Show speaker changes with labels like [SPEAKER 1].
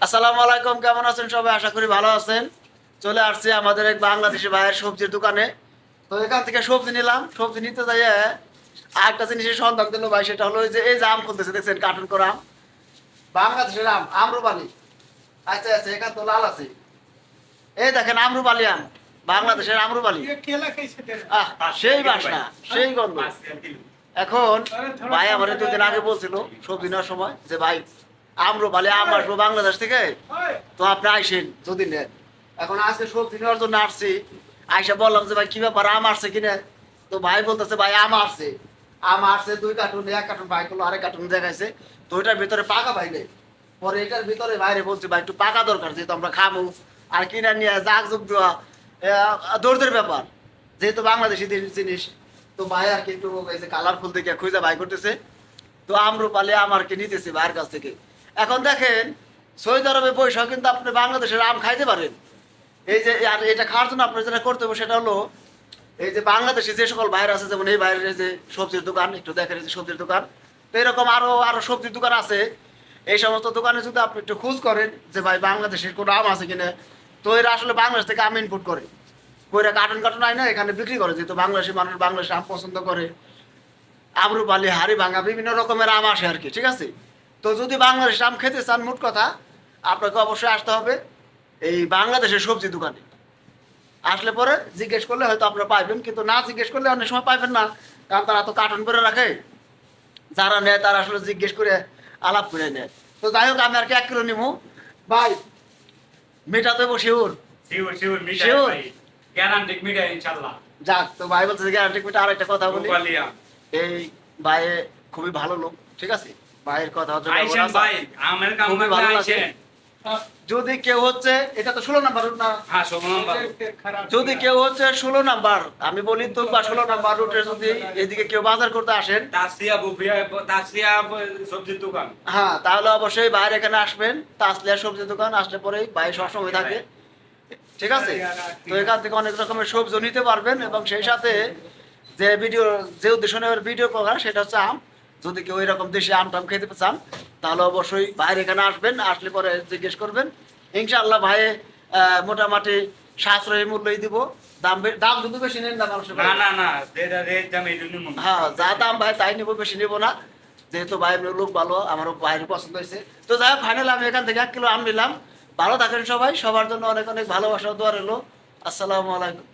[SPEAKER 1] আসসালামু আলাইকুম কেমন আছেন সবাই? আশা করি ভালো আছেন। চলে আসছি আমাদের এক বাংলাদেশি ভাইয়ের সবজির দোকানে। তো এখান থেকে সবজি নিলাম। সবজি নিতে যাই আরেকটা জিনিসের সন্ধান দিল ভাই সেটা হলো যে এই যে আম খুলতেছে দেখছেন? কার্টুন করা আম। বাংলাদেশের আম আম্রপালি আচ্ছা আচ্ছা এখান তো লাল আছে। এই দেখেন আম্রপালি আম। বাংলাদেশের আম্রপালি আহ সেই বাসনা সেই গন্ধ। এখন ভাই আমার দুদিন আগে বলছিল সবজি নেওয়ার সময় যে ভাই আমরো পালে আম আসব বাংলাদেশ থেকে। তো আপনি আইসেন যদি নেন। এখন আজকে সবজি নেওয়ার জন্য আসছি। আইসা বললাম যে ভাই কি ব্যাপার? আম আসছে কিনা তো ভাই বলতেছে ভাই আম আসছে। আম আসছে দুই কার্টুন এক কার্টুন ভাই করল আরেক কার্টুন দেখাইছে। তো ওইটার ভিতরে পাকা ভাই নেই। পরে এটার ভিতরে বাইরে বলছে ভাই একটু পাকা দরকার যেহেতু আমরা খাব আর কিনা নিয়ে জাগ যোগ দেওয়া দৌড়দের ব্যাপার। যেহেতু বাংলাদেশি জিনিস- তো ভাই আর কি একটু কালারফুল দেখে খুঁজে ভাই করতেছে। তো আম্রপালে আমার কি নিতেছে ভাইয়ের কাছ থেকে। এখন দেখেন, সৌদি আরবে পয়সা কিন্তু আপনি বাংলাদেশের আম খাইতে পারেন। এই যে, আর এটা খাওয়ার জন্য আপনার যেটা করতে হবে সেটা হলো, এই যে বাংলাদেশে যে সকল বাইরে আছে, যেমন এই বাইরের যে সবজির দোকান, একটু দেখেন যে সবজির দোকান, তো এরকম আরও আরও সবজির দোকান আছে। এই সমস্ত দোকানে যদি আপনি একটু খোঁজ করেন যে ভাই বাংলাদেশের কোনো আম আছে কিনা, তো এরা আসলে বাংলাদেশ থেকে আম ইনপুট করে। কইরা কার্টন কার্টন আয় না এখানে বিক্রি করে, যেহেতু বাংলাদেশি মানুষ বাংলাদেশে আম পছন্দ করে। আবরুপালি হাড়ি ভাঙা, বিভিন্ন রকমের আম আসে আর কি, ঠিক আছে? তো যদি বাংলাদেশের আম খেতে চান মোট কথা আপনাকে অবশ্যই আসতে হবে এই বাংলাদেশের সবজি দোকানে। আসলে পরে জিজ্ঞেস করলে হয়তো আপনারা পাইবেন কিন্তু না জিজ্ঞেস করলে অনেক সময় পাইবেন না কারণ তারা তো কার্টন করে রাখে। যারা নেয় তারা আসলে জিজ্ঞেস করে আলাপ করে নেয়। তো যাই হোক আমি আর কি এক কিলো নিবো ভাই মিঠা তো শিউর
[SPEAKER 2] শিওর শিওর মিঠাই
[SPEAKER 1] Sure.
[SPEAKER 2] ভাই। গ্যারান্টি মিঠাই ইনশাআল্লাহ।
[SPEAKER 1] যাক তো ভাই বলছে গ্যারান্টি মিঠা আর একটা কথা বলি। এই ভাই খুবই ভালো লোক ঠিক আছে? ভাইয়ের কথা হচ্ছে
[SPEAKER 2] আইসেন ভাই আমার কাম
[SPEAKER 1] লাগছে।
[SPEAKER 2] আইসেন।
[SPEAKER 1] যদি কেউ হচ্ছে এটা তো ষোলো নাম্বার রুট না?
[SPEAKER 2] হ্যাঁ
[SPEAKER 1] যদি কেউ হচ্ছে ষোলো নাম্বার আমি বলি তো বা ষোলো নাম্বার রুটে যদি এদিকে কেউ বাজার করতে আসেন। হ্যাঁ তাহলে অবশ্যই বাইরে এখানে আসবেন তাসলিয়া সবজি দোকান আসলে পরেই বাইরে সবসময় থাকে। ঠিক আছে? তো এখান থেকে অনেক রকমের সবজি নিতে পারবেন এবং সেই সাথে যে ভিডিও যে উদ্দেশ্য নেওয়ার ভিডিও করা সেটা হচ্ছে আম। যদি কেউ এরকম দেশে আম টাম খেতে চান তাহলে অবশ্যই বাইরে এখানে আসবেন আসলে পরে জিজ্ঞেস করবেন। ইনশাআল্লাহ ভাই মোটামুটি সাশ্রয়ী মূল্যই দিব। দাম দাম যদি বেশি নেন না মানুষের
[SPEAKER 2] না না না দাম
[SPEAKER 1] হ্যাঁ যা দাম ভাই তাই নিবো বেশি নিবো না। যেহেতু ভাই লোক ভালো আমারও ভাইয়ের পছন্দ হয়েছে। তো যাই হোক ফাইনাল আমি এখান থেকে এক কিলো আম নিলাম। ভালো থাকেন সবাই সবার জন্য অনেক অনেক ভালোবাসা দোয়া রইল। আসসালামু আলাইকুম।